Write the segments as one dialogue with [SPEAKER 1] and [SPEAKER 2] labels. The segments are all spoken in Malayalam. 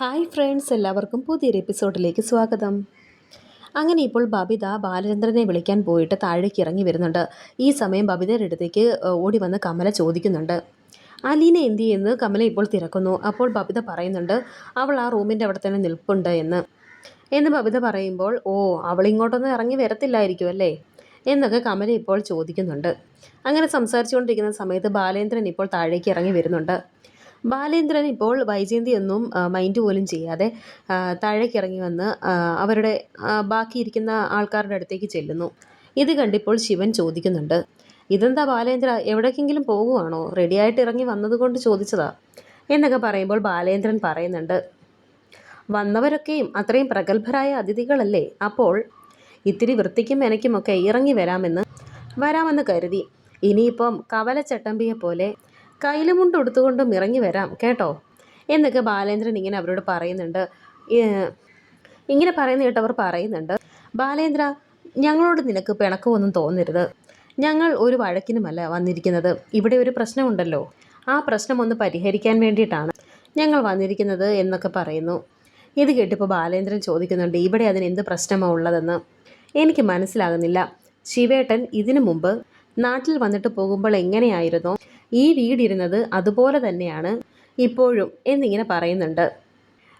[SPEAKER 1] ഹായ് ഫ്രണ്ട്സ് എല്ലാവർക്കും പുതിയൊരു എപ്പിസോഡിലേക്ക് സ്വാഗതം. അങ്ങനെ ഇപ്പോൾ ബബിത ബാലചന്ദ്രനെ വിളിക്കാൻ പോയിട്ട് താഴേക്ക് ഇറങ്ങി വരുന്നുണ്ട്. ഈ സമയം ബബിതയുടെ അടുത്തേക്ക് ഓടി വന്ന് കമല ചോദിക്കുന്നുണ്ട്. അലീന എന്തി എന്ന് കമല ഇപ്പോൾ തിരക്കുന്നു. അപ്പോൾ ബബിത പറയുന്നുണ്ട് അവൾ ആ റൂമിന്റെ അവിടെ തന്നെ നിൽപ്പുണ്ട് എന്ന്. എന്ന് ബബിത പറയുമ്പോൾ ഓ അവളിങ്ങോട്ടൊന്നും ഇറങ്ങി വരത്തില്ലായിരിക്കും അല്ലേ? എന്നൊക്കെ കമല ഇപ്പോൾ ചോദിക്കുന്നുണ്ട്. അങ്ങനെ സംസാരിച്ചുകൊണ്ടിരിക്കുന്ന സമയത്ത് ബാലേന്ദ്രൻ ഇപ്പോൾ താഴേക്ക് ഇറങ്ങി വരുന്നുണ്ട്. ബാലേന്ദ്രൻ ഇപ്പോൾ വൈജയന്തി ഒന്നും മൈൻഡ് പോലും ചെയ്യാതെ താഴേക്കിറങ്ങി വന്ന് അവരുടെ ബാക്കിയിരിക്കുന്ന ആൾക്കാരുടെ അടുത്തേക്ക് ചെല്ലുന്നു. ഇത് കണ്ടിപ്പോൾ ശിവൻ ചോദിക്കുന്നുണ്ട് ഇതെന്താ ബാലേന്ദ്ര എവിടേക്കെങ്കിലും പോകുവാണോ? റെഡിയായിട്ട് ഇറങ്ങി വന്നതുകൊണ്ട് ചോദിച്ചതാ. എന്നൊക്കെ പറയുമ്പോൾ ബാലേന്ദ്രൻ പറയുന്നുണ്ട് വന്നവരൊക്കെയും അത്രയും പ്രഗത്ഭരായ അതിഥികളല്ലേ? അപ്പോൾ ഇത്തിരി വൃത്തിക്കും മെനയ്ക്കുമൊക്കെ ഇറങ്ങി വരാമെന്ന് വരാമെന്ന് കരുതി. ഇനിയിപ്പം കവലച്ചട്ടമ്പിയെ പോലെ കയ്യിലുമുണ്ട് ഉടുത്തുകൊണ്ടും ഇറങ്ങി വരാം കേട്ടോ? എന്നൊക്കെ ബാലേന്ദ്രൻ ഇങ്ങനെ അവരോട് പറയുന്നുണ്ട്. ഇങ്ങനെ പറയുന്ന കേട്ടവർ പറയുന്നുണ്ട്. ബാലേന്ദ്ര ഞങ്ങളോട് നിനക്ക് പിണക്കമൊന്നും തോന്നരുത്. ഞങ്ങൾ ഒരു വഴക്കിനുമല്ല വന്നിരിക്കുന്നത്. ഇവിടെ ഒരു പ്രശ്നമുണ്ടല്ലോ. ആ പ്രശ്നം ഒന്ന് പരിഹരിക്കാൻ വേണ്ടിയിട്ടാണ് ഞങ്ങൾ വന്നിരിക്കുന്നത് എന്നൊക്കെ പറയുന്നു. ഇത് കേട്ടിപ്പോൾ ബാലേന്ദ്രൻ ചോദിക്കുന്നുണ്ട് ഇവിടെ അതിന് എന്ത് പ്രശ്നമാണ് ഉള്ളതെന്ന്? എനിക്ക് മനസ്സിലാകുന്നില്ല. ശിവേട്ടൻ ഇതിനു മുമ്പ് നാട്ടിൽ വന്നിട്ട് പോകുമ്പോൾ എങ്ങനെയായിരുന്നോ? ഈ വീടിരുന്നത് അതുപോലെ തന്നെയാണ് ഇപ്പോഴും എന്നിങ്ങനെ പറയുന്നുണ്ട്.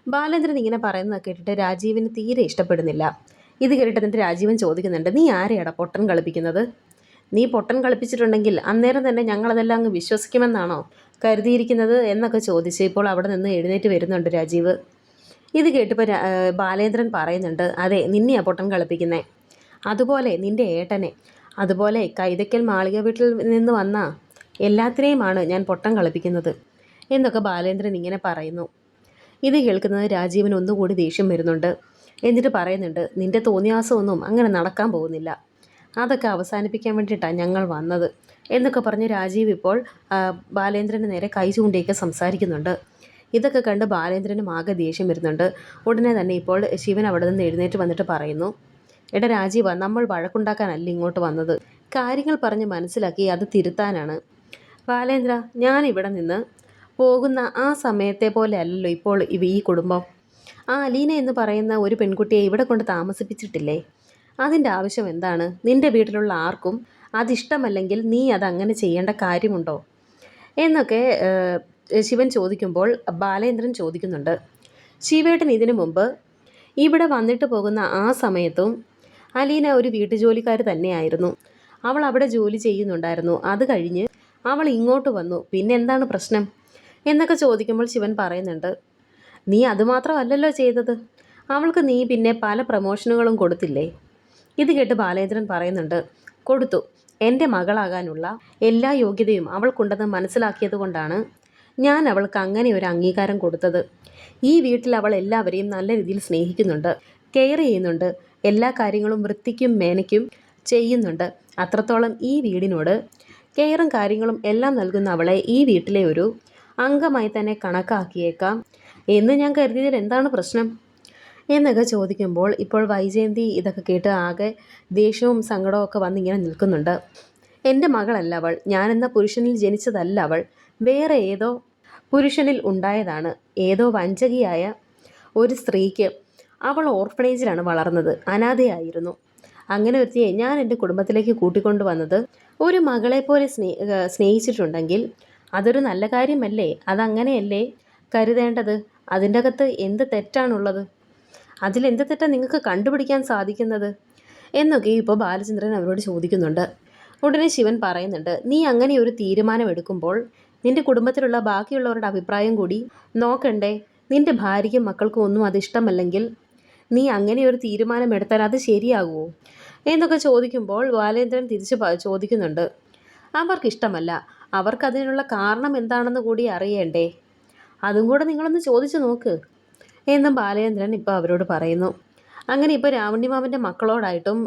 [SPEAKER 1] ബാലേന്ദ്രൻ ഇങ്ങനെ പറയുന്നത് കേട്ടിട്ട് രാജീവിന് തീരെ ഇഷ്ടപ്പെടുന്നില്ല. ഇത് കേട്ടിട്ട് എന്നിട്ട് രാജീവൻ ചോദിക്കുന്നുണ്ട് നീ ആരെയാടാ പൊട്ടൻ കളിപ്പിക്കുന്നത്? നീ പൊട്ടൻ കളിപ്പിച്ചിട്ടുണ്ടെങ്കിൽ അന്നേരം തന്നെ ഞങ്ങളതെല്ലാം അങ്ങ് വിശ്വസിക്കുമെന്നാണോ കരുതിയിരിക്കുന്നത്? എന്നൊക്കെ ചോദിച്ച് ഇപ്പോൾ അവിടെ നിന്ന് എഴുന്നേറ്റ് വരുന്നുണ്ട് രാജീവ്. ഇത് കേട്ടിപ്പോൾ ബാലേന്ദ്രൻ പറയുന്നുണ്ട് അതെ നിന്നെയാ പൊട്ടൻ കളിപ്പിക്കുന്നേ. അതുപോലെ നിന്റെ ഏട്ടനെ അതുപോലെ കൈതയ്ക്കൽ മാളിക വീട്ടിൽ നിന്ന് വന്ന എല്ലാത്തിനെയുമാണ് ഞാൻ പൊട്ടം കളിപ്പിക്കുന്നത് എന്നൊക്കെ ബാലേന്ദ്രൻ ഇങ്ങനെ പറയുന്നു. ഇത് കേൾക്കുന്നത് രാജീവിന് ഒന്നുകൂടി ദേഷ്യം വരുന്നുണ്ട്. എന്നിട്ട് പറയുന്നുണ്ട് നിന്റെ തോന്നിയാസമൊന്നും അങ്ങനെ നടക്കാൻ പോകുന്നില്ല. അതൊക്കെ അവസാനിപ്പിക്കാൻ വേണ്ടിയിട്ടാണ് ഞങ്ങൾ വന്നത്. എന്നൊക്കെ പറഞ്ഞ് രാജീവ് ഇപ്പോൾ ബാലേന്ദ്രന് നേരെ കൈ ചൂണ്ടിയൊക്കെ സംസാരിക്കുന്നുണ്ട്. ഇതൊക്കെ കണ്ട് ബാലേന്ദ്രനും ആകെ ദേഷ്യം വരുന്നുണ്ട്. ഉടനെ തന്നെ ഇപ്പോൾ ശിവൻ അവിടെ നിന്ന് എഴുന്നേറ്റ് വന്നിട്ട് പറയുന്നു എടാ രാജീവ നമ്മൾ വഴക്കുണ്ടാക്കാനല്ല ഇങ്ങോട്ട് വന്നത്. കാര്യങ്ങൾ പറഞ്ഞ് മനസ്സിലാക്കി അത് തിരുത്താനാണ്. ബാലേന്ദ്ര ഞാനിവിടെ നിന്ന് പോകുന്ന ആ സമയത്തെ പോലെ അല്ലല്ലോ ഇപ്പോൾ ഇവ ഈ കുടുംബം. ആ അലീന എന്ന് പറയുന്ന ഒരു പെൺകുട്ടിയെ ഇവിടെ കൊണ്ട് താമസിപ്പിച്ചിട്ടില്ലേ? അതിന്റെ ആവശ്യം എന്താണ്? നിന്റെ വീട്ടിലുള്ള ആർക്കും അതിഷ്ടമല്ലെങ്കിൽ നീ അതങ്ങനെ ചെയ്യേണ്ട കാര്യമുണ്ടോ? എന്നൊക്കെ ശിവൻ ചോദിക്കുമ്പോൾ ബാലേന്ദ്രൻ ചോദിക്കുന്നുണ്ട്. ശിവേട്ടൻ ഇതിനു മുമ്പ് ഇവിടെ വന്നിട്ട് പോകുന്ന ആ സമയത്തും അലീന ഒരു വീട്ടുജോലിക്കാർ തന്നെയായിരുന്നു. അവൾ അവിടെ ജോലി ചെയ്യുന്നുണ്ടായിരുന്നു. അത് കഴിഞ്ഞ് അവൾ ഇങ്ങോട്ട് വന്നു. പിന്നെ എന്താണ് പ്രശ്നം? എന്നൊക്കെ ചോദിക്കുമ്പോൾ ശിവൻ പറയുന്നുണ്ട്. നീ അതുമാത്രമല്ലല്ലോ ചെയ്തത്. അവൾക്ക് നീ പിന്നെ പല പ്രമോഷനുകളും കൊടുത്തില്ലേ? ഇത് കേട്ട് ബാലേന്ദ്രൻ പറയുന്നുണ്ട്. കൊടുത്തു. എന്റെ മകളാകാനുള്ള എല്ലാ യോഗ്യതയും അവൾക്കുണ്ടെന്ന് മനസ്സിലാക്കിയത് കൊണ്ടാണ് ഞാൻ അവൾക്ക് അങ്ങനെ ഒരു അംഗീകാരം കൊടുത്തത്. ഈ വീട്ടിൽ അവൾ എല്ലാവരെയും നല്ല രീതിയിൽ സ്നേഹിക്കുന്നുണ്ട്. കെയർ ചെയ്യുന്നുണ്ട്. എല്ലാ കാര്യങ്ങളും വൃത്തിക്കും മേനയ്ക്കും ചെയ്യുന്നുണ്ട്. അത്രത്തോളം ഈ വീടിനോട് കെയറും കാര്യങ്ങളും എല്ലാം നൽകുന്ന അവളെ ഈ വീട്ടിലെ ഒരു അംഗമായി തന്നെ കണക്കാക്കിയേക്കാം എന്ന് ഞാൻ കരുതിയതിൽ എന്താണ് പ്രശ്നം? എന്നൊക്കെ ചോദിക്കുമ്പോൾ ഇപ്പോൾ വൈജയന്തി ഇതൊക്കെ കേട്ട് ആകെ ദേഷ്യവും സങ്കടവും ഒക്കെ വന്നിങ്ങനെ നിൽക്കുന്നുണ്ട്. എന്റെ മകളല്ല അവൾ. എന്ന പുരുഷനിൽ ജനിച്ചതല്ല അവൾ. വേറെ ഏതോ പുരുഷനിൽ ഉണ്ടായതാണ്. ഏതോ വഞ്ചകിയായ ഒരു സ്ത്രീക്ക് അവൾ ഓർഫണേജിലാണ് വളർന്നത്. അനാഥയായിരുന്നു. അങ്ങനെ ഒരുത്തിയെ ഞാൻ എന്റെ കുടുംബത്തിലേക്ക് കൂട്ടിക്കൊണ്ടു വന്നത് ഒരു മകളെ പോലെ സ്നേ സ്നേഹിച്ചിട്ടുണ്ടെങ്കിൽ അതൊരു നല്ല കാര്യമല്ലേ? അതങ്ങനെയല്ലേ? കരുതേണ്ടത്? അതിന്റെ അകത്ത് എന്ത് തെറ്റാണുള്ളത്? അതിലെന്ത് തെറ്റാണ് നിങ്ങൾക്ക് കണ്ടുപിടിക്കാൻ സാധിക്കുന്നത്? എന്നൊക്കെ ഇപ്പോൾ ബാലചന്ദ്രൻ അവരോട് ചോദിക്കുന്നുണ്ട്. ഉടനെ ശിവൻ പറയുന്നുണ്ട് നീ അങ്ങനെ ഒരു തീരുമാനം എടുക്കുമ്പോൾ നിന്റെ കുടുംബത്തിലുള്ള ബാക്കിയുള്ളവരുടെ അഭിപ്രായം കൂടി നോക്കണ്ടേ? നിന്റെ ഭാര്യയ്ക്കും മക്കൾക്കും ഒന്നും അത് ഇഷ്ടമല്ലെങ്കിൽ നീ അങ്ങനെ ഒരു തീരുമാനം എടുത്താൽ അത് ശരിയാകുമോ? എന്നൊക്കെ ചോദിക്കുമ്പോൾ ബാലേന്ദ്രൻ തിരിച്ച് ചോദിക്കുന്നുണ്ട്. അവർക്കിഷ്ടമല്ല. അവർക്കതിനുള്ള കാരണം എന്താണെന്ന് കൂടി അറിയണ്ടേ? അതും കൂടെ നിങ്ങളൊന്ന് ചോദിച്ചു നോക്ക് എന്നും ബാലേന്ദ്രൻ ഇപ്പോൾ അവരോട് പറയുന്നു. അങ്ങനെ ഇപ്പോൾ രാവണ്യമാമന്റെ മക്കളോടായിട്ടും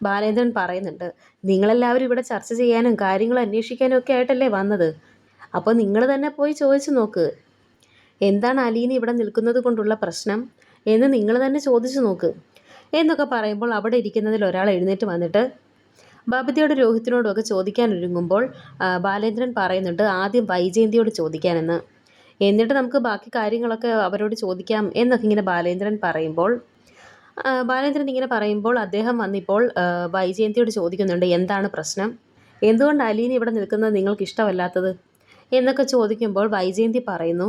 [SPEAKER 1] ബാലേന്ദ്രൻ പറയുന്നുണ്ട്. നിങ്ങളെല്ലാവരും ഇവിടെ ചർച്ച ചെയ്യാനും കാര്യങ്ങൾ അന്വേഷിക്കാനും ഒക്കെ ആയിട്ടല്ലേ വന്നത്? അപ്പോൾ നിങ്ങൾ തന്നെ പോയി ചോദിച്ചു നോക്ക്. എന്താണ് അലീന ഇവിടെ നിൽക്കുന്നത് കൊണ്ടുള്ള പ്രശ്നം എന്ന് നിങ്ങൾ തന്നെ ചോദിച്ചു നോക്ക്. എന്നൊക്കെ പറയുമ്പോൾ അവിടെ ഇരിക്കുന്നതിൽ ഒരാൾ എഴുന്നേറ്റ് വന്നിട്ട് ബബിതയോട് രോഹിത്തിനോടുമൊക്കെ ചോദിക്കാൻ ഒരുങ്ങുമ്പോൾ ബാലേന്ദ്രൻ പറയുന്നുണ്ട് ആദ്യം വൈജയന്തിയോട് ചോദിക്കാനെന്ന്. എന്നിട്ട് നമുക്ക് ബാക്കി കാര്യങ്ങളൊക്കെ അവരോട് ചോദിക്കാം എന്നൊക്കെ ഇങ്ങനെ ബാലേന്ദ്രൻ പറയുമ്പോൾ ബാലേന്ദ്രൻ ഇങ്ങനെ പറയുമ്പോൾ അദ്ദേഹം വന്നിപ്പോൾ വൈജയന്തിയോട് ചോദിക്കുന്നുണ്ട് എന്താണ് പ്രശ്നം? എന്തുകൊണ്ട് അലീന ഇവിടെ നിൽക്കുന്നത്? നിങ്ങൾക്ക് ഇഷ്ടമല്ലാത്തത് എന്നൊക്കെ ചോദിക്കുമ്പോൾ വൈജയന്തി പറയുന്നു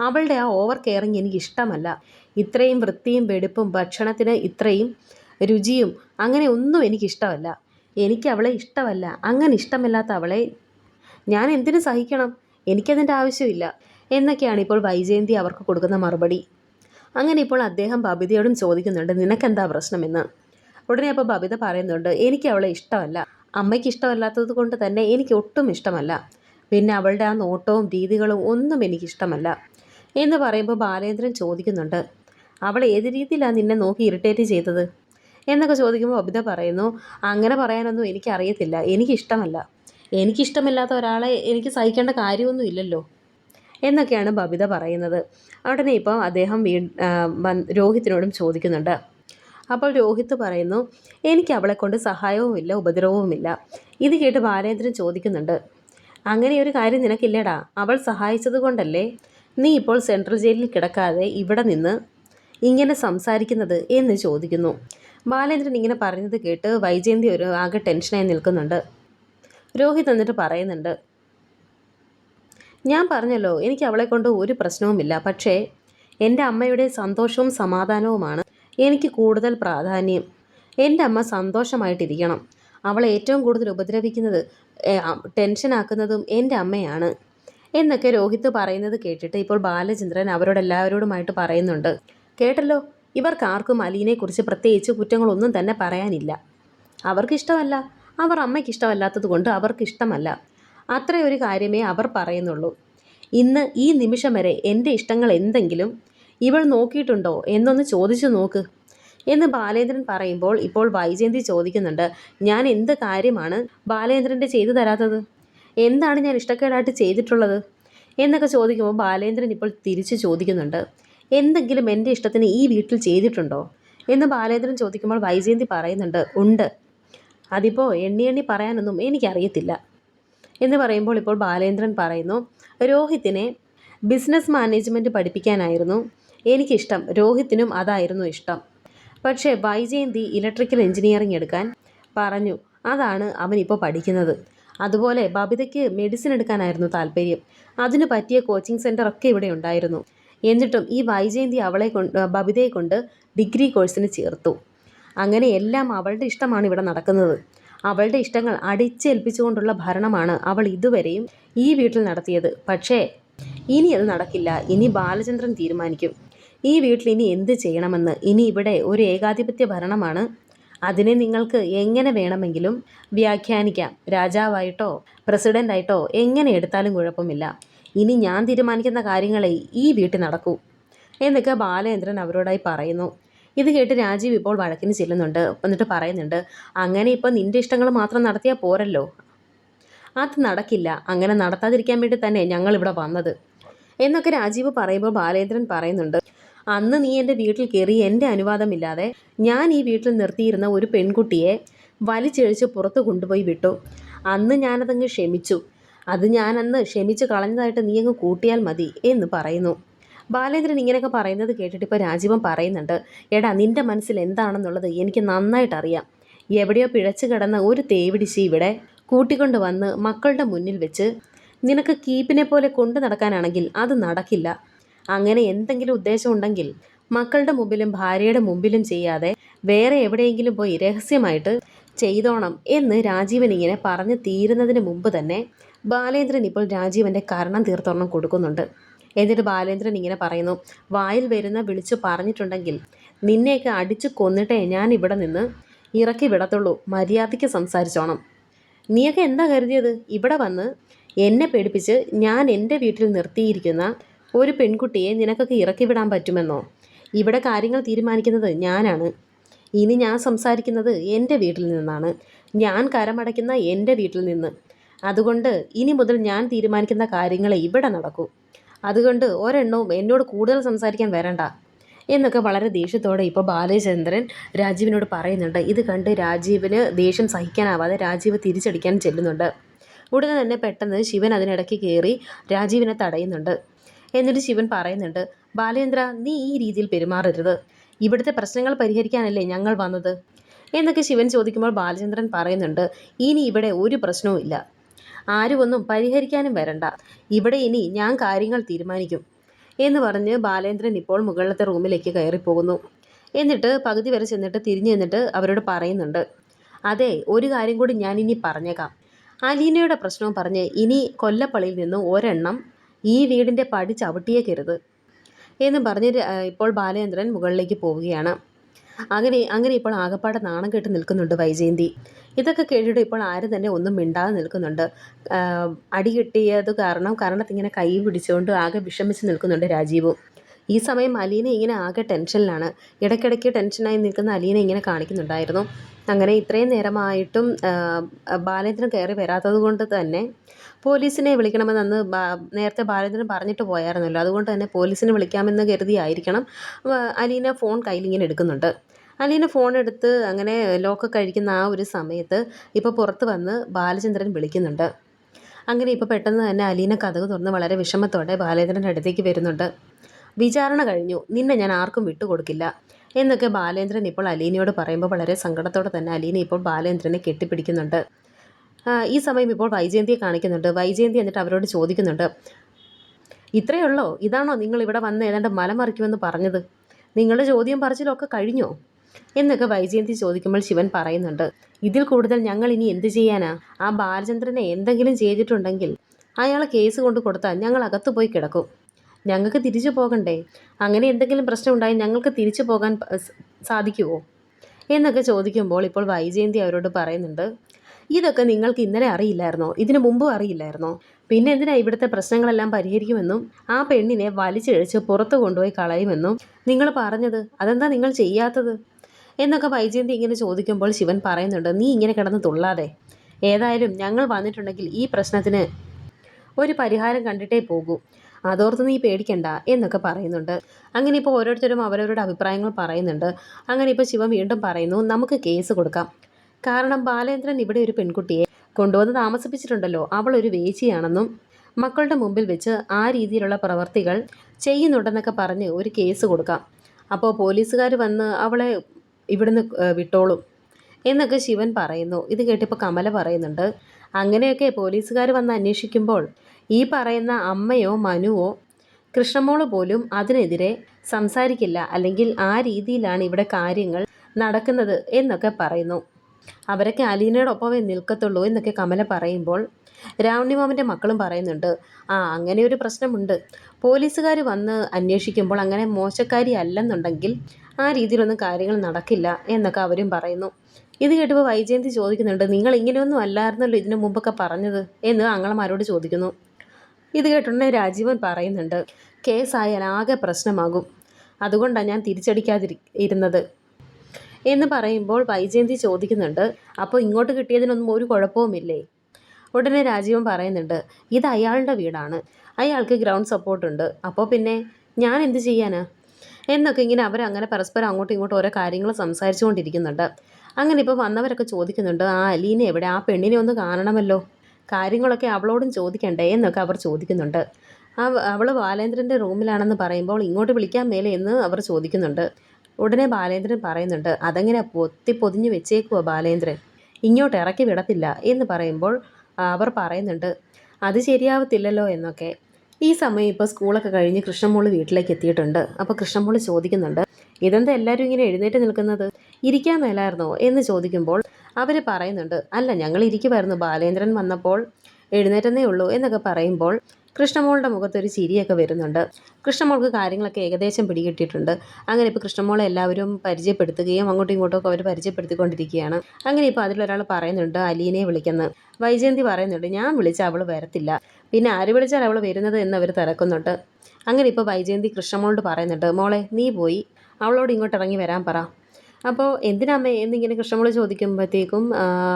[SPEAKER 1] അവളുടെ ആ ഓവർ കെയറിങ് എനിക്ക് ഇഷ്ടമല്ല ഇത്രയും വൃത്തിയും വെടുപ്പും ഭക്ഷണത്തിന് ഇത്രയും രുചിയും അങ്ങനെ ഒന്നും എനിക്കിഷ്ടമല്ല. എനിക്ക് അവളെ ഇഷ്ടമല്ല. അങ്ങനെ ഇഷ്ടമില്ലാത്ത അവളെ ഞാൻ എന്തിനു സഹിക്കണം? എനിക്കതിന്റെ ആവശ്യമില്ല. എന്നൊക്കെയാണ് ഇപ്പോൾ വൈജയന്തി അവർക്ക് കൊടുക്കുന്ന മറുപടി. അങ്ങനെ ഇപ്പോൾ അദ്ദേഹം ബബിതയോടും ചോദിക്കുന്നുണ്ട് നിനക്കെന്താ പ്രശ്നമെന്ന്? ഉടനെ അപ്പോൾ ബബിത പറയുന്നുണ്ട് എനിക്ക് അവളെ ഇഷ്ടമല്ല. അമ്മയ്ക്ക് ഇഷ്ടമല്ലാത്തത് കൊണ്ട് തന്നെ എനിക്ക് ഒട്ടും ഇഷ്ടമല്ല. പിന്നെ അവളുടെ ആ നോട്ടവും രീതികളും ഒന്നും എനിക്കിഷ്ടമല്ല എന്ന് പറയുമ്പോൾ ബാലേന്ദ്രൻ ചോദിക്കുന്നുണ്ട് അവൾ ഏത് രീതിയിലാണ് നിന്നെ നോക്കി ഇറിറ്റേറ്റ് ചെയ്തത്? എന്നൊക്കെ ചോദിക്കുമ്പോൾ അബിത പറയുന്നു അങ്ങനെ പറയാനൊന്നും എനിക്കറിയത്തില്ല എനിക്കിഷ്ടമല്ല. എനിക്കിഷ്ടമില്ലാത്ത ഒരാളെ എനിക്ക് സഹിക്കേണ്ട കാര്യമൊന്നും ഇല്ലല്ലോ. എന്നൊക്കെയാണ് ബബിത പറയുന്നത്. ഉടനെ ഇപ്പം അദ്ദേഹം വീ രോഹിത്തിനോടും ചോദിക്കുന്നുണ്ട്. അപ്പോൾ രോഹിത്ത് പറയുന്നു എനിക്ക് അവളെ കൊണ്ട് സഹായവുമില്ല ഉപദ്രവവുമില്ല. ഇത് കേട്ട് ബാലേന്ദ്രൻ ചോദിക്കുന്നുണ്ട് അങ്ങനെ ഒരു കാര്യം നിനക്കില്ലടാ. അവൾ സഹായിച്ചത് കൊണ്ടല്ലേ? നീ ഇപ്പോൾ സെൻട്രൽ ജയിലിൽ കിടക്കാതെ ഇവിടെ നിന്ന് ഇങ്ങനെ സംസാരിക്കുന്നത് എന്ന് ചോദിക്കുന്നു. ബാലേന്ദ്രൻ ഇങ്ങനെ പറഞ്ഞത് കേട്ട് വൈജയന്തി ഒരു ആകെ ടെൻഷനായി നിൽക്കുന്നുണ്ട്. രോഹിത് എന്നിട്ട് പറയുന്നുണ്ട് ഞാൻ പറഞ്ഞല്ലോ എനിക്ക് അവളെ കൊണ്ട് ഒരു പ്രശ്നവുമില്ല. പക്ഷേ എന്റെ അമ്മയുടെ സന്തോഷവും സമാധാനവുമാണ് എനിക്ക് കൂടുതൽ പ്രാധാന്യം. എന്റെ അമ്മ സന്തോഷമായിട്ടിരിക്കണം. അവളെ ഏറ്റവും കൂടുതൽ ഉപദ്രവിക്കുന്നത് ടെൻഷനാക്കുന്നതും എന്റെ അമ്മയാണ്. എന്നൊക്കെ രോഹിത് പറയുന്നത് കേട്ടിട്ട് ഇപ്പോൾ ബാലചന്ദ്രൻ അവരോടെല്ലാവരോടുമായിട്ട് പറയുന്നുണ്ട്. കേട്ടല്ലോ ഇവർക്കാർക്കും അലീനെക്കുറിച്ച് പ്രത്യേകിച്ച് കുറ്റങ്ങളൊന്നും തന്നെ പറയാനില്ല. അവർക്കിഷ്ടമല്ല അവർ അമ്മയ്ക്ക് ഇഷ്ടമല്ലാത്തത് കൊണ്ട് അവർക്ക് ഇഷ്ടമല്ല അത്ര ഒരു കാര്യമേ അവർ പറയുന്നുള്ളൂ. ഇന്ന് ഈ നിമിഷം വരെ എന്റെ ഇഷ്ടങ്ങൾ എന്തെങ്കിലും ഇവൾ നോക്കിയിട്ടുണ്ടോ എന്നൊന്ന് ചോദിച്ചു നോക്ക്. എന്ന് ബാലേന്ദ്രൻ പറയുമ്പോൾ ഇപ്പോൾ വൈജയന്തി ചോദിക്കുന്നുണ്ട് ഞാൻ എന്ത് കാര്യമാണ് ബാലേന്ദ്രന്റെ ചെയ്തു തരാത്തത്? എന്താണ് ഞാൻ ഇഷ്ടക്കേടായിട്ട് ചെയ്തിട്ടുള്ളത്? എന്നൊക്കെ ചോദിക്കുമ്പോൾ ബാലേന്ദ്രൻ ഇപ്പോൾ തിരിച്ച് ചോദിക്കുന്നുണ്ട് എന്തെങ്കിലും എന്റെ ഇഷ്ടത്തിന് ഈ വീട്ടിൽ ചെയ്തിട്ടുണ്ടോ? എന്ന് ബാലേന്ദ്രൻ ചോദിക്കുമ്പോൾ വൈജയന്തി പറയുന്നുണ്ട് ഉണ്ട്. അതിപ്പോൾ എണ്ണി എണ്ണി പറയാനൊന്നും എനിക്കറിയത്തില്ല. എന്ന് പറയുമ്പോൾ ഇപ്പോൾ ബാലേന്ദ്രൻ പറയുന്നു രോഹിത്തിനെ ബിസിനസ് മാനേജ്മെന്റ് പഠിപ്പിക്കാനായിരുന്നു എനിക്കിഷ്ടം. രോഹിത്തിനും അതായിരുന്നു ഇഷ്ടം. പക്ഷേ ബൈജയന്തി ഇലക്ട്രിക്കൽ എഞ്ചിനീയറിംഗ് എടുക്കാൻ പറഞ്ഞു. അതാണ് അവനിപ്പോൾ പഠിക്കുന്നത്. അതുപോലെ ബബിതയ്ക്ക് മെഡിസിൻ എടുക്കാനായിരുന്നു താല്പര്യം. അതിന് പറ്റിയ കോച്ചിങ് സെന്റർ ഒക്കെ ഇവിടെ ഉണ്ടായിരുന്നു. എന്നിട്ടും ഈ വൈജയന്തി അവളെ കൊണ്ട് ബബിതയെ കൊണ്ട് ഡിഗ്രി കോഴ്സിന് ചേർത്തു. അങ്ങനെ എല്ലാം അവളുടെ ഇഷ്ടമാണ് ഇവിടെ നടക്കുന്നത്. അവളുടെ ഇഷ്ടങ്ങൾ അടിച്ചേൽപ്പിച്ചുകൊണ്ടുള്ള ഭരണമാണ് അവൾ ഇതുവരെയും ഈ വീട്ടിൽ നടത്തിയത്. പക്ഷേ ഇനി അത് നടക്കില്ല. ഇനി ബാലചന്ദ്രൻ തീരുമാനിക്കും. ഈ വീട്ടിൽ ഇനി എന്ത് ചെയ്യണമെന്ന്? ഇനി ഇവിടെ ഒരു ഏകാധിപത്യ ഭരണമാണ്. അതിനെ നിങ്ങൾക്ക് എങ്ങനെ വേണമെങ്കിലും വ്യാഖ്യാനിക്കാം. രാജാവായിട്ടോ പ്രസിഡന്റായിട്ടോ എങ്ങനെ എടുത്താലും കുഴപ്പമില്ല. ഇനി ഞാൻ തീരുമാനിക്കുന്ന കാര്യങ്ങളെ ഈ വീട്ടിൽ നടക്കൂ. എന്നൊക്കെ ബാലേന്ദ്രൻ അവരോടായി പറയുന്നു. ഇത് കേട്ട് രാജീവ് ഇപ്പോൾ വഴക്കിന് ചെല്ലുന്നുണ്ട്. എന്നിട്ട് പറയുന്നുണ്ട് അങ്ങനെ ഇപ്പോൾ നിന്റെ ഇഷ്ടങ്ങൾ മാത്രം നടത്തിയാൽ പോരല്ലോ. അത് നടക്കില്ല. അങ്ങനെ നടത്താതിരിക്കാൻ വേണ്ടി തന്നെ ഞങ്ങൾ ഇവിടെ വന്നത്. എന്നൊക്കെ രാജീവ് പറയുമ്പോൾ ബാലേന്ദ്രൻ പറയുന്നുണ്ട് അന്ന് നീ എന്റെ വീട്ടിൽ കയറി എന്റെ അനുവാദമില്ലാതെ ഞാൻ ഈ വീട്ടിൽ നിർത്തിയിരുന്ന ഒരു പെൺകുട്ടിയെ വലിച്ചെഴിച്ച് പുറത്ത് കൊണ്ടുപോയി വിട്ടു. അന്ന് ഞാനതങ്ങ് ക്ഷമിച്ചു. അത് ഞാൻ അന്ന് ക്ഷമിച്ച് കളഞ്ഞതായിട്ട് നീ അങ്ങ് കൂട്ടിയാൽ മതി എന്ന് പറയുന്നു. ബാലേന്ദ്രൻ ഇങ്ങനെയൊക്കെ പറയുന്നത് കേട്ടിട്ട് ഇപ്പോൾ രാജീവൻ പറയുന്നുണ്ട് എടാ നിന്റെ മനസ്സിൽ എന്താണെന്നുള്ളത് എനിക്ക് നന്നായിട്ട് അറിയാം എവിടെയോ പിഴച്ചു കിടന്ന ഒരു തേവിടിശി ഇവിടെ കൂട്ടിക്കൊണ്ട് വന്ന് മക്കളുടെ മുന്നിൽ വെച്ച് നിനക്ക് കീപ്പിനെ പോലെ കൊണ്ടു നടക്കാനാണെങ്കിൽ അത് നടക്കില്ല. അങ്ങനെ എന്തെങ്കിലും ഉദ്ദേശം ഉണ്ടെങ്കിൽ മക്കളുടെ മുമ്പിലും ഭാര്യയുടെ മുമ്പിലും ചെയ്യാതെ വേറെ എവിടെയെങ്കിലും പോയി രഹസ്യമായിട്ട് ചെയ്തോണം എന്ന് രാജീവൻ ഇങ്ങനെ പറഞ്ഞു തീരുന്നതിന് മുമ്പ് തന്നെ ബാലേന്ദ്രൻ ഇപ്പോൾ രാജീവന്റെ കരണം തീർത്തൊരെണ്ണം കൊടുക്കുന്നുണ്ട്. എന്നിട്ട് ബാലേന്ദ്രൻ ഇങ്ങനെ പറയുന്നു വായിൽ വരുന്ന വിളിച്ചു പറഞ്ഞിട്ടുണ്ടെങ്കിൽ നിന്നെയൊക്കെ അടിച്ചു കൊന്നിട്ടേ ഞാൻ ഇവിടെ നിന്ന് ഇറക്കി വിടത്തുള്ളൂ. മര്യാദയ്ക്ക് സംസാരിച്ചോണം. നീയൊക്കെ എന്താ കരുതിയത്? ഇവിടെ വന്ന് എന്നെ പേടിപ്പിച്ച് ഞാൻ എന്റെ വീട്ടിൽ നിർത്തിയിരിക്കുന്ന ഒരു പെൺകുട്ടിയെ നിനക്കൊക്കെ ഇറക്കി വിടാൻ പറ്റുമെന്നോ? ഇവിടെ കാര്യങ്ങൾ തീരുമാനിക്കുന്നത് ഞാനാണ്. ഇനി ഞാൻ സംസാരിക്കുന്നത് എന്റെ വീട്ടിൽ നിന്നാണ്. ഞാൻ കരമടയ്ക്കുന്ന എന്റെ വീട്ടിൽ നിന്ന്. അതുകൊണ്ട് ഇനി മുതൽ ഞാൻ തീരുമാനിക്കുന്ന കാര്യങ്ങളെ ഇവിടെ നടക്കൂ. അതുകൊണ്ട് ഒരെണ്ണവും എന്നോട് കൂടുതൽ സംസാരിക്കാൻ വരണ്ട. എന്നൊക്കെ വളരെ ദേഷ്യത്തോടെ ഇപ്പോൾ ബാലചന്ദ്രൻ രാജീവിനോട് പറയുന്നുണ്ട്. ഇത് കണ്ട് രാജീവിന് ദേഷ്യം സഹിക്കാനാവാതെ രാജീവ് തിരിച്ചടിക്കാൻ ചെല്ലുന്നുണ്ട്. ഉടനെ തന്നെ പെട്ടെന്ന് ശിവൻ അതിനിടയ്ക്ക് കയറി രാജീവിനെ തടയുന്നുണ്ട്. എന്നിട്ട് ശിവൻ പറയുന്നുണ്ട് ബാലേന്ദ്ര നീ ഈ രീതിയിൽ പെരുമാറരുത്. ഇവിടുത്തെ പ്രശ്നങ്ങൾ പരിഹരിക്കാനല്ലേ ഞങ്ങൾ വന്നത്? എന്നൊക്കെ ശിവൻ ചോദിക്കുമ്പോൾ ബാലചന്ദ്രൻ പറയുന്നുണ്ട് ഇനി ഇവിടെ ഒരു പ്രശ്നവും ഇല്ല. ആരും ഒന്നും പരിഹരിക്കാനും വരണ്ട. ഇവിടെ ഇനി ഞാൻ കാര്യങ്ങൾ തീരുമാനിക്കും. എന്ന് പറഞ്ഞ് ബാലേന്ദ്രൻ ഇപ്പോൾ മുകളിലത്തെ റൂമിലേക്ക് കയറിപ്പോകുന്നു. എന്നിട്ട് പകുതി വരെ ചെന്നിട്ട് തിരിഞ്ഞു നിന്നിട്ട് അവരോട് പറയുന്നുണ്ട് അതെ ഒരു കാര്യം കൂടി ഞാൻ ഇനി പറഞ്ഞേക്കാം. അലീനയുടെ പ്രശ്നവും പറഞ്ഞ് ഇനി കൊല്ലപ്പള്ളിയിൽ നിന്ന് ഒരെണ്ണം ഈ വീടിന്റെ പടി ചവിട്ടിയേക്കരുത് എന്ന് പറഞ്ഞ് ഇപ്പോൾ ബാലേന്ദ്രൻ മുകളിലേക്ക് പോവുകയാണ്. അങ്ങനെ അങ്ങനെ ഇപ്പോൾ ആകപ്പാടെ നാണം കെട്ട് നിൽക്കുന്നുണ്ട് വൈജയന്തി. ഇതൊക്കെ കേട്ടിട്ട് ഇപ്പോൾ ആരും തന്നെ ഒന്നും മിണ്ടാതെ നിൽക്കുന്നുണ്ട്. അടി കിട്ടിയത് കാരണം കാരണത്തിങ്ങനെ കൈ പിടിച്ചുകൊണ്ട് ആകെ വിഷമിച്ച് നിൽക്കുന്നുണ്ട് രാജീവും. ഈ സമയം അലീന ഇങ്ങനെ ആകെ ടെൻഷനിലാണ്. ഇടയ്ക്കിടയ്ക്ക് ടെൻഷനായി നിൽക്കുന്ന അലീന ഇങ്ങനെ കാണിക്കുന്നുണ്ടായിരുന്നു. അങ്ങനെ ഇത്രയും നേരമായിട്ടും ബാലേന്ദ്രൻ കയറി വരാത്തത് കൊണ്ട് തന്നെ പോലീസിനെ വിളിക്കണമെന്ന് അന്ന് നേരത്തെ ബാലേന്ദ്രൻ പറഞ്ഞിട്ട് പോയായിരുന്നല്ലോ. അതുകൊണ്ട് തന്നെ പോലീസിനെ വിളിക്കാമെന്ന് കരുതിയായിരിക്കണം അലീന ഫോൺ കയ്യിലിങ്ങനെ എടുക്കുന്നുണ്ട്. അലീന ഫോൺ എടുത്ത് അങ്ങനെ ലോക്ക് കഴിക്കുന്ന ആ ഒരു സമയത്ത് ഇപ്പോൾ പുറത്ത് വന്ന് ബാലചന്ദ്രൻ വിളിക്കുന്നുണ്ട്. അങ്ങനെ ഇപ്പോൾ പെട്ടെന്ന് തന്നെ അലീന കഥക് തുറന്ന് വളരെ വിഷമത്തോടെ ബാലേന്ദ്രന്റെ അടുത്തേക്ക് വരുന്നുണ്ട്. വിചാരണ കഴിഞ്ഞു. നിന്നെ ഞാൻ ആർക്കും വിട്ടുകൊടുക്കില്ല എന്നൊക്കെ ബാലേന്ദ്രൻ ഇപ്പോൾ അലീനയോട് പറയുമ്പോൾ വളരെ സങ്കടത്തോടെ തന്നെ അലീന ഇപ്പോൾ ബാലേന്ദ്രനെ കെട്ടിപ്പിടിക്കുന്നുണ്ട്. ഈ സമയം ഇപ്പോൾ വൈജയന്തിയെ കാണിക്കുന്നുണ്ട്. വൈജയന്തി എന്നിട്ട് അവരോട് ചോദിക്കുന്നുണ്ട്. ഇത്രയേ ഉള്ളോ ഇതാണോ നിങ്ങൾ ഇവിടെ വന്ന് ഏതാണ്ട് മലമറിക്കുമെന്ന് പറഞ്ഞത്? നിങ്ങളുടെ ചോദ്യം പറച്ചിലൊക്കെ കഴിഞ്ഞോ? എന്നൊക്കെ വൈജയന്തി ചോദിക്കുമ്പോൾ ശിവൻ പറയുന്നുണ്ട്. ഇതിൽ കൂടുതൽ ഞങ്ങൾ ഇനി എന്ത് ചെയ്യാനാ? ആ ബാലചന്ദ്രനെ എന്തെങ്കിലും ചെയ്തിട്ടുണ്ടെങ്കിൽ അയാളെ കേസ് കൊണ്ട് കൊടുത്താൽ ഞങ്ങൾ അകത്തു പോയി കിടക്കും. ഞങ്ങൾക്ക് തിരിച്ചു പോകണ്ടേ? അങ്ങനെ എന്തെങ്കിലും പ്രശ്നം ഉണ്ടായി ഞങ്ങൾക്ക് തിരിച്ചു പോകാൻ സാധിക്കുമോ എന്നൊക്കെ ചോദിക്കുമ്പോൾ ഇപ്പോൾ വൈജയന്തി അവരോട് പറയുന്നുണ്ട്. ഇതൊക്കെ നിങ്ങൾക്ക് ഇന്നലെ അറിയില്ലായിരുന്നോ? ഇതിനു മുമ്പും അറിയില്ലായിരുന്നോ? പിന്നെ എന്തിനാ ഇവിടുത്തെ പ്രശ്നങ്ങളെല്ലാം പരിഹരിക്കുമെന്നും ആ പെണ്ണിനെ വലിച്ചിഴച്ച് പുറത്തു കൊണ്ടുപോയി കളയുമെന്നും നിങ്ങൾ പറഞ്ഞത്? അതെന്താ നിങ്ങൾ ചെയ്യാത്തത്? എന്നൊക്കെ വൈജയന്തി ഇങ്ങനെ ചോദിക്കുമ്പോൾ ശിവൻ പറയുന്നുണ്ട് നീ ഇങ്ങനെ കിടന്ന് തുള്ളാതെ. ഏതായാലും ഞങ്ങൾ വന്നിട്ടുണ്ടെങ്കിൽ ഈ പ്രശ്നത്തിന് ഒരു പരിഹാരം കണ്ടിട്ടേ പോകൂ. അതോർത്ത് നീ പേടിക്കണ്ട എന്നൊക്കെ പറയുന്നുണ്ട്. അങ്ങനെ ഇപ്പോൾ ഓരോരുത്തരും അവരവരുടെ അഭിപ്രായങ്ങൾ പറയുന്നുണ്ട്. അങ്ങനെ ഇപ്പോൾ ശിവൻ വീണ്ടും പറയുന്നു നമുക്ക് കേസ് കൊടുക്കാം. കാരണം ബാലേന്ദ്രൻ ഇവിടെ ഒരു പെൺകുട്ടിയെ കൊണ്ടുവന്ന് താമസിപ്പിച്ചിട്ടുണ്ടല്ലോ. അവൾ ഒരു വേച്ചിയാണെന്നും മക്കളുടെ മുമ്പിൽ വെച്ച് ആ രീതിയിലുള്ള പ്രവർത്തികൾ ചെയ്യുന്നുണ്ടെന്നൊക്കെ പറഞ്ഞ് ഒരു കേസ് കൊടുക്കാം. അപ്പോൾ പോലീസുകാർ വന്ന് അവളെ ഇവിടുന്ന് വിട്ടോളും എന്നൊക്കെ ശിവൻ പറയുന്നു. ഇത് കേട്ടിപ്പോൾ കമല പറയുന്നുണ്ട്. അങ്ങനെയൊക്കെ പോലീസുകാർ വന്ന് അന്വേഷിക്കുമ്പോൾ ഈ പറയുന്ന അമ്മയോ മനുവോ കൃഷ്ണമോൾ പോലും അതിനെതിരെ സംസാരിക്കില്ല. അല്ലെങ്കിൽ ആ രീതിയിലാണ് ഇവിടെ കാര്യങ്ങൾ നടക്കുന്നത് എന്നൊക്കെ പറയുന്നു. അവരൊക്കെ അലീനയുടെ ഒപ്പമേ നിൽക്കത്തുള്ളൂ എന്നൊക്കെ കമല പറയുമ്പോൾ രാവണി രാവണിമാമന്റെ മക്കളും പറയുന്നുണ്ട് ആ അങ്ങനെ ഒരു പ്രശ്നമുണ്ട്. പോലീസുകാർ വന്ന് അന്വേഷിക്കുമ്പോൾ അങ്ങനെ മോശക്കാരി അല്ലെന്നുണ്ടെങ്കിൽ ആ രീതിയിലൊന്നും കാര്യങ്ങൾ നടക്കില്ല എന്നൊക്കെ അവരും പറയുന്നു. ഇത് കേട്ടപ്പോൾ വൈജയന്തി ചോദിക്കുന്നുണ്ട് നിങ്ങൾ ഇങ്ങനെയൊന്നും അല്ലായിരുന്നല്ലോ ഇതിനു മുമ്പൊക്കെ പറഞ്ഞത്? എന്ന് അങ്ങളമാരോട് ചോദിക്കുന്നു. ഇത് കേട്ടുടനെ രാജീവൻ പറയുന്നുണ്ട് കേസായാൽ ആകെ പ്രശ്നമാകും. അതുകൊണ്ടാണ് ഞാൻ തിരിച്ചടിക്കാതിരി ഇരുന്നത്. എന്ന് പറയുമ്പോൾ വൈജയന്തി ചോദിക്കുന്നുണ്ട് അപ്പോൾ ഇങ്ങോട്ട് കിട്ടിയതിനൊന്നും ഒരു കുഴപ്പവുമില്ലേ? ഉടനെ രാജീവൻ പറയുന്നുണ്ട് ഇത് അയാളുടെ വീടാണ്. അയാൾക്ക് ഗ്രൗണ്ട് സപ്പോർട്ടുണ്ട്. അപ്പോൾ പിന്നെ ഞാൻ എന്ത് ചെയ്യാനാ? എന്നൊക്കെ ഇങ്ങനെ അവരങ്ങനെ പരസ്പരം അങ്ങോട്ടും ഇങ്ങോട്ടും ഓരോ കാര്യങ്ങൾ സംസാരിച്ചുകൊണ്ടിരിക്കുന്നുണ്ട്. അങ്ങനെ ഇപ്പോൾ വന്നവരൊക്കെ ചോദിക്കുന്നുണ്ട് ആ അലീന എവിടെ? ആ പെണ്ണിനെ ഒന്ന് കാണണമല്ലോ. കാര്യങ്ങളൊക്കെ അവളോടും ചോദിക്കണ്ടേ? എന്നൊക്കെ അവർ ചോദിക്കുന്നുണ്ട്. അവൾ ബാലേന്ദ്രന്റെ റൂമിലാണെന്ന് പറയുമ്പോൾ ഇങ്ങോട്ട് വിളിക്കാൻ മേലെ എന്ന് അവർ ചോദിക്കുന്നുണ്ട്. ഉടനെ ബാലേന്ദ്രൻ പറയുന്നുണ്ട് അതങ്ങനെ പൊത്തി പൊതിഞ്ഞു വെച്ചേക്കുവാ ബാലേന്ദ്രൻ? ഇങ്ങോട്ട് ഇറക്കി വിടത്തില്ല എന്ന് പറയുമ്പോൾ അവർ പറയുന്നുണ്ട് അത് ശരിയാവത്തില്ലല്ലോ എന്നൊക്കെ. ഈ സമയം ഇപ്പോൾ സ്കൂളൊക്കെ കഴിഞ്ഞ് കൃഷ്ണമോൾ വീട്ടിലേക്ക് എത്തിയിട്ടുണ്ട്. അപ്പോൾ കൃഷ്ണമോൾ ചോദിക്കുന്നുണ്ട് ഇതെന്താ എല്ലാവരും ഇങ്ങനെ എഴുന്നേറ്റ് നിൽക്കുന്നത്? ഇരിക്കാൻ മേലായിരുന്നോ? എന്ന് ചോദിക്കുമ്പോൾ അവർ പറയുന്നുണ്ട് അല്ല ഞങ്ങൾ ഇരിക്കുമായിരുന്നു ബാലേന്ദ്രൻ വന്നപ്പോൾ എഴുന്നേറ്റെന്നേ ഉള്ളൂ എന്നൊക്കെ പറയുമ്പോൾ കൃഷ്ണമോളുടെ മുഖത്തൊരു ചിരിയൊക്കെ വരുന്നുണ്ട്. കൃഷ്ണമോൾക്ക് കാര്യങ്ങളൊക്കെ ഏകദേശം പിടികിട്ടിയിട്ടുണ്ട്. അങ്ങനെ ഇപ്പോൾ കൃഷ്ണമോളെ എല്ലാവരും പരിചയപ്പെടുത്തുകയും അങ്ങോട്ടും ഇങ്ങോട്ടും ഒക്കെ അവർ പരിചയപ്പെടുത്തിക്കൊണ്ടിരിക്കുകയാണ്. അങ്ങനെ ഇപ്പോൾ അതിലൊരാൾ പറയുന്നുണ്ട് അലീനെ വിളിക്കുന്നത് വൈജയന്തി പറയുന്നുണ്ട് ഞാൻ വിളിച്ചാൽ അവൾ വരത്തില്ല. പിന്നെ ആര് വിളിച്ചാൽ അവൾ വരുന്നത് എന്ന് അവർ തിരക്കുന്നുണ്ട് അങ്ങനെ ഇപ്പോൾ വൈജയന്തി കൃഷ്ണമോളോട് പറയുന്നുണ്ട് മോളെ നീ പോയി. അവളോട് ഇങ്ങോട്ട് ഇറങ്ങി വരാൻ പറ. അപ്പോൾ എന്തിനമ്മേ? എന്നിങ്ങനെ കൃഷ്ണമോൾ ചോദിക്കുമ്പോഴത്തേക്കും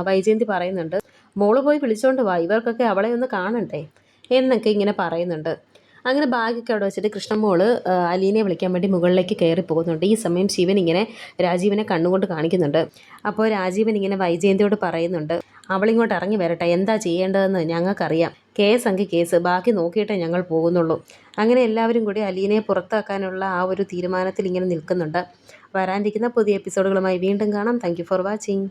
[SPEAKER 1] വൈജയന്തി പറയുന്നുണ്ട് മോൾ പോയി വിളിച്ചോണ്ട് വാ. ഇവർക്കൊക്കെ അവളെ ഒന്ന് കാണണ്ടേ? എന്നൊക്കെ ഇങ്ങനെ പറയുന്നുണ്ട്. അങ്ങനെ ബാഗൊക്കെ അവിടെ വെച്ചിട്ട് കൃഷ്ണമോൾ അലീനെ വിളിക്കാൻ വേണ്ടി മുകളിലേക്ക് കയറി പോകുന്നുണ്ട്. ഈ സമയം ശിവൻ ഇങ്ങനെ രാജീവിനെ കണ്ണുകൊണ്ട് കാണിക്കുന്നുണ്ട്. അപ്പോൾ രാജീവൻ ഇങ്ങനെ വൈജയന്തിയോട് പറയുന്നുണ്ട് അവളിങ്ങോട്ട് ഇറങ്ങി വരട്ടെ. എന്താ ചെയ്യേണ്ടതെന്ന് ഞങ്ങൾക്കറിയാം. കേസ് അങ്ങ് കേസ്. ബാക്കി നോക്കിയിട്ടേ ഞങ്ങൾ പോകുന്നുള്ളൂ. അങ്ങനെ എല്ലാവരും കൂടി അലീനെ പുറത്താക്കാനുള്ള ആ ഒരു തീരുമാനത്തിൽ ഇങ്ങനെ നിൽക്കുന്നുണ്ട്. വരാനിരിക്കുന്ന പുതിയ എപ്പിസോഡുകളുമായി വീണ്ടും കാണാം. Thank for watching